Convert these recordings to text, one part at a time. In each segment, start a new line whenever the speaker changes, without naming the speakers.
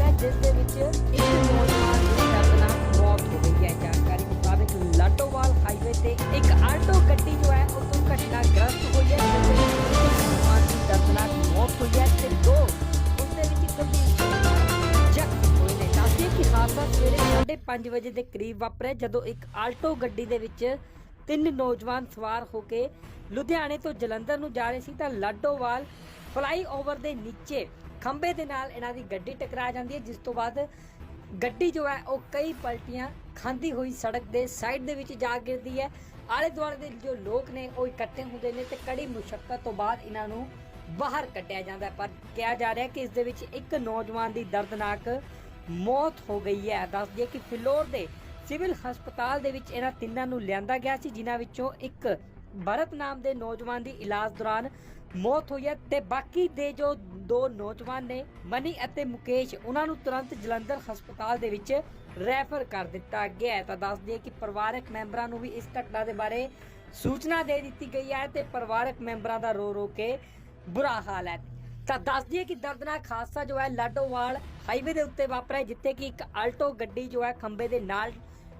ਵਾਪਰਿਆ ਹਾਦਸਾ ਸਵੇਰੇ 5:30 ਵਜੇ ਦੇ ਕਰੀਬ ਵਾਪਰਿਆ, ਜਦੋਂ ਇੱਕ ਆਲਟੋ ਗੱਡੀ ਦੇ ਵਿੱਚ ਤਿੰਨ ਨੌਜਵਾਨ ਸਵਾਰ ਹੋ ਕੇ ਲੁਧਿਆਣੇ ਤੋਂ ਜਲੰਧਰ ਨੂੰ ਜਾ ਰਹੇ ਸੀ। ਤਾਂ ਲਾਡੋਵਾਲ ਫਲਾਈਓਵਰ ਦੇ ਨੀਚੇ ਖੰਬੇ ਦੇ ਨਾਲ ਇਹਨਾਂ ਦੀ ਗੱਡੀ ਟਕਰਾ ਜਾਂਦੀ ਹੈ, ਜਿਸ ਤੋਂ ਬਾਅਦ ਗੱਡੀ ਜੋ ਹੈ ਉਹ ਕਈ ਪਲਟੀਆਂ ਖਾਂਦੀ ਹੋਈ ਸੜਕ ਦੇ ਸਾਈਡ ਦੇ ਵਿੱਚ ਜਾ ਗਿਰਦੀ ਹੈ। ਆਲੇ ਦੁਆਲੇ ਦੇ ਜੋ ਲੋਕ ਨੇ ਉਹ ਇਕੱਠੇ ਹੁੰਦੇ ਨੇ ਤੇ ਕੜੀ ਮੁਸ਼ਕਲ ਤੋਂ ਬਾਅਦ ਇਹਨਾਂ ਨੂੰ ਬਾਹਰ ਕੱਢਿਆ ਜਾਂਦਾ ਪਰ ਕਿਹਾ ਜਾ ਰਿਹਾ ਕਿ ਇਸ ਦੇ ਵਿੱਚ ਇੱਕ ਨੌਜਵਾਨ ਦੀ ਦਰਦਨਾਕ ਮੌਤ ਹੋ ਗਈ ਹੈ। ਦੱਸ ਦਈਏ ਕਿ ਫਿਲੌਰ ਦੇ ਸਿਵਲ ਹਸਪਤਾਲ ਦੇ ਵਿੱਚ ਇਹਨਾਂ ਤਿੰਨਾਂ ਨੂੰ ਲਿਆਂਦਾ ਗਿਆ ਸੀ, ਜਿਨ੍ਹਾਂ ਵਿੱਚੋਂ ਇੱਕ ਭਰਤ ਨਾਮ ਦੇ ਨੌਜਵਾਨ ਦੀ ਇਲਾਜ ਦੌਰਾਨ ਮੌਤ ਹੋਈ ਹੈ ਤੇ ਬਾਕੀ ਦੇ ਜੋ ਦੋ ਨੌਜਵਾਨ ਨੇ, ਮਨੀ ਅਤੇ ਮੁਕੇਸ਼, ਉਹਨਾਂ ਨੂੰ ਤੁਰੰਤ ਜਲੰਧਰ ਹਸਪਤਾਲ ਦੇ ਵਿੱਚ ਰੈਫਰ ਕਰ ਦਿੱਤਾ ਗਿਆ ਹੈ। ਤਾਂ ਦੱਸ ਦਈਏ ਕਿ ਪਰਿਵਾਰਕ ਮੈਂਬਰਾਂ ਨੂੰ ਵੀ ਇਸ ਘਟਨਾ ਦੇ ਬਾਰੇ ਸੂਚਨਾ ਦੇ ਦਿੱਤੀ ਗਈ ਹੈ ਤੇ ਪਰਿਵਾਰਕ ਮੈਂਬਰਾਂ ਦਾ ਰੋ ਰੋ ਕੇ ਬੁਰਾ ਹਾਲ ਹੈ। ਤਾਂ ਦੱਸ ਦਈਏ ਕਿ ਦਰਦਨਾਕ ਹਾਦਸਾ ਜੋ ਹੈ ਲਾਡੋਵਾਲ ਹਾਈਵੇ ਦੇ ਉੱਤੇ ਵਾਪਰਿਆ ਜਿੱਥੇ ਕਿ ਇੱਕ ਆਲਟੋ ਗੱਡੀ ਜੋ ਹੈ ਖੰਬੇ ਦੇ ਨਾਲ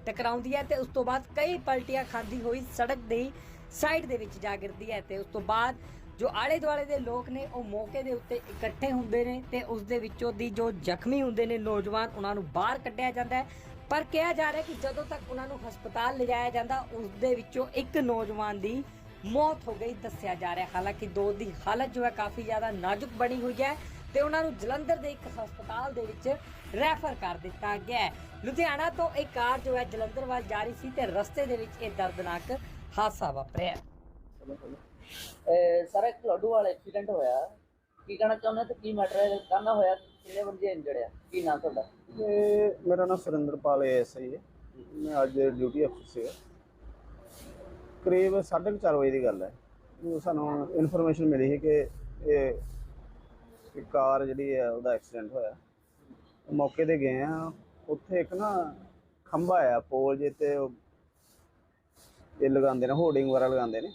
ਟਕਰਾਉਂਦੀ ਹੈ ਤੇ ਉਸ ਤੋਂ ਬਾਅਦ ਕਈ ਪਲਟੀਆਂ ਖਾਂਦੀ ਹੋਈ ਸੜਕ ਦੀ ਸਾਈਡ ਦੇ ਵਿੱਚ ਜਾ ਗਿਰਦੀ ਹੈ ਤੇ ਉਸ ਤੋਂ ਬਾਅਦ ਜੋ ਆਲੇ ਦੁਆਲੇ ਦੇ ਲੋਕ ਨੇ, ਉਹ ਮੌਕੇ ਦੇ ਉੱਤੇ ਇਕੱਠੇ ਹੁੰਦੇ ਨੇ ਤੇ ਉਸ ਦੇ ਵਿੱਚੋਂ ਦੀ ਜੋ ਜ਼ਖਮੀ ਹੁੰਦੇ ਨੇ, ਨੌਜਵਾਨ ਉਹਨਾਂ ਨੂੰ ਬਾਹਰ ਕੱਢਿਆ ਜਾਂਦਾ ਹੈ। ਪਰ ਕਿਹਾ ਜਾ ਰਿਹਾ ਕਿ ਜਦੋਂ ਤੱਕ ਉਹਨਾਂ ਨੂੰ ਹਸਪਤਾਲ ਲਿਜਾਇਆ ਜਾਂਦਾ, ਉਸ ਦੇ ਵਿੱਚੋਂ ਇੱਕ ਨੌਜਵਾਨ ਦੀ ਮੌਤ ਹੋ ਗਈ ਦੱਸਿਆ ਜਾ ਰਿਹਾ ਹਾਲਾਂਕਿ ਦੋ ਦੀ ਹਾਲਤ ਜੋ ਹੈ ਕਾਫੀ ਜ਼ਿਆਦਾ ਨਾਜ਼ੁਕ ਬਣੀ ਹੋਈ ਹੈ ਤੇ ਉਹਨਾਂ ਨੂੰ ਜਲੰਧਰ ਦੇ ਇੱਕ ਹਸਪਤਾਲ ਦੇ ਵਿੱਚ ਰੈਫਰ ਕਰ ਦਿੱਤਾ ਗਿਆ ਲੁਧਿਆਣਾ ਤੋਂ ਇੱਕ ਕਾਰ ਜੋ ਹੈ ਜਲੰਧਰ ਵੱਲ ਜਾ ਰਹੀ ਸੀ ਤੇ ਰਸਤੇ ਦੇ ਵਿੱਚ ਇਹ ਦਰਦਨਾਕ ਹਾਦਸਾ ਵਾਪਰਿਆ
ਸਾਰਾ ਇੱਕ ਲੱਡੂ ਵਾਲਾ ਐਕਸੀਡੈਂਟ ਹੋਇਆ ਕੀ ਕਹਿਣਾ ਚਾਹੁੰਦੇ ਤੇ ਕੀ ਮੈਟਰ ਹੈ ਕਾਹਦਾ ਹੋਇਆ ਕਿੰਨੇ ਬੰਦੇ ਇੰਜਰਡ ਆ ਕੀ ਨਾਮ ਤੁਹਾਡਾ
ਇਹ ਮੇਰਾ ਨਾਮ ਸੁਰਿੰਦਰਪਾਲ ਐਸਆਈ ਹੈ ਮੈਂ ਅੱਜ ਡਿਊਟੀ ਅਫਸਰ ਸੀਗਾ ਕਰੀਬ 4:30 ਵਜੇ ਦੀ ਗੱਲ ਹੈ। ਸਾਨੂੰ ਇਨਫੋਰਮੇਸ਼ਨ ਮਿਲੀ ਸੀ ਕਿ ਇਹ ਕਾਰ ਜਿਹੜੀ ਹੈ ਉਹਦਾ ਐਕਸੀਡੈਂਟ ਹੋਇਆ। ਮੌਕੇ ਤੇ ਗਏ ਆ ਉੱਥੇ ਇੱਕ ਨਾ ਖੰਭਾ ਆ ਪੋਲ ਜੇ ਤੇ ਇਹ ਲਗਾਉਂਦੇ ਨੇ ਹੋਰਡਿੰਗ ਵਗੈਰਾ ਲਗਾਉਂਦੇ ਨੇ।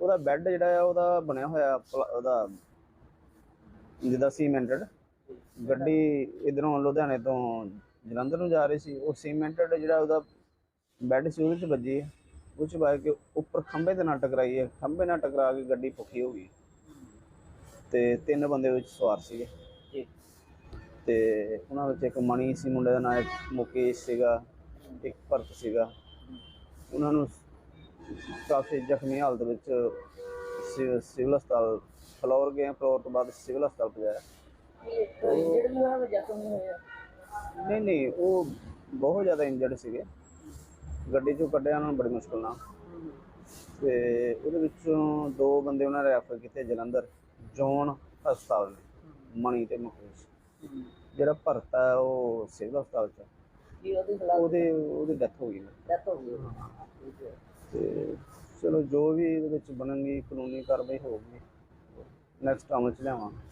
ਉਹਦਾ ਬੈੱਡ ਜਿਹੜਾ ਆ ਉਹਦਾ ਬਣਿਆ ਹੋਇਆ ਉਹਦਾ ਜਿਹਦਾ ਸੀਮੈਂਟਡ ਗੱਡੀ ਇਧਰੋਂ ਲੁਧਿਆਣੇ ਤੋਂ ਜਲੰਧਰ ਨੂੰ ਜਾ ਰਹੀ ਸੀ। ਉਹ ਸੀਮੈਂਟਡ ਜਿਹੜਾ ਉਹਦਾ ਬੈੱਡ ਸੀ ਉਹਦੇ ਚ ਵੱਜੀ ਹੈ। ਉਹ ਚ ਵੱਜ ਕੇ ਉੱਪਰ ਖੰਭੇ ਦੇ ਨਾਲ ਟਕਰਾਈ ਹੈ ਖੰਭੇ ਨਾਲ ਟਕਰਾ ਕੇ ਗੱਡੀ ਪੁੱਠੀ ਹੋ ਗਈ। ਤੇ ਤਿੰਨ ਬੰਦੇ ਵਿੱਚ ਸਵਾਰ ਸੀਗੇ।
ਜੀ।
ਤੇ ਉਹਨਾਂ ਵਿੱਚ ਇੱਕ ਮਣੀ ਸੀ ਮੁੰਡੇ ਦਾ ਨਾਮ ਮੁਕੇਸ਼ ਸੀਗਾ ਇੱਕ ਭਰਤ ਸੀਗਾ। ਉਹਨਾਂ ਨੂੰ ਕਾਫੀ ਜ਼ਖਮੀ ਹਾਲਤ ਵਿੱਚ ਸਿਵ- ਸਿਵਲ ਹਸਪਤਾਲ ਫਲੋਰ ਗਏ ਫਲੋਰ ਤੋਂ ਬਾਅਦ ਸਿਵਲ ਹਸਪਤਾਲ ਪਹੁੰਚਾਇਆ।
ਜ਼ਖਮ ਨਹੀਂ
ਨਹੀਂ ਨਹੀਂ ਉਹ ਬਹੁਤ ਜ਼ਿਆਦਾ ਇੰਜਰਡ ਸੀਗੇ। ਗੱਡੀ ਚੋਂ ਕੱਢਿਆ ਉਹਨਾਂ ਨੂੰ ਬੜੀ ਮੁਸ਼ਕਲ ਨਾਲ। ਤੇ ਉਹਦੇ ਵਿੱਚੋਂ ਦੋ ਬੰਦੇ ਉਹਨਾਂ ਨੇ ਰੈਫਰ ਕੀਤੇ ਜਲੰਧਰ ਜੋਨ ਹਸਪਤਾਲ ਨੇ ਮਣੀ ਤੇ ਮੁਕੇਸ਼। ਜਿਹੜਾ ਭਰਤ ਹੈ ਉਹ ਸਿਵਲ ਹਸਪਤਾਲ ਚ
ਕੀ ਉਹਦੀ ਹਾਲਾਤ
ਉਹਦੇ ਉਹਦੀ ਡੈਥ ਹੋ ਗਈ।
ਡੈਥ ਹੋ ਗਈ। ਠੀਕ ਹੈ।
ਤੇ ਚਲੋ ਜੋ ਵੀ ਇਹਦੇ ਵਿੱਚ ਬਣਨਗੀ ਕਾਨੂੰਨੀ ਕਾਰਵਾਈ ਹੋਊਗੀ ਨੈਕਸਟ ਅਮਲ ਚ ਲਿਆਵਾਂਗੇ।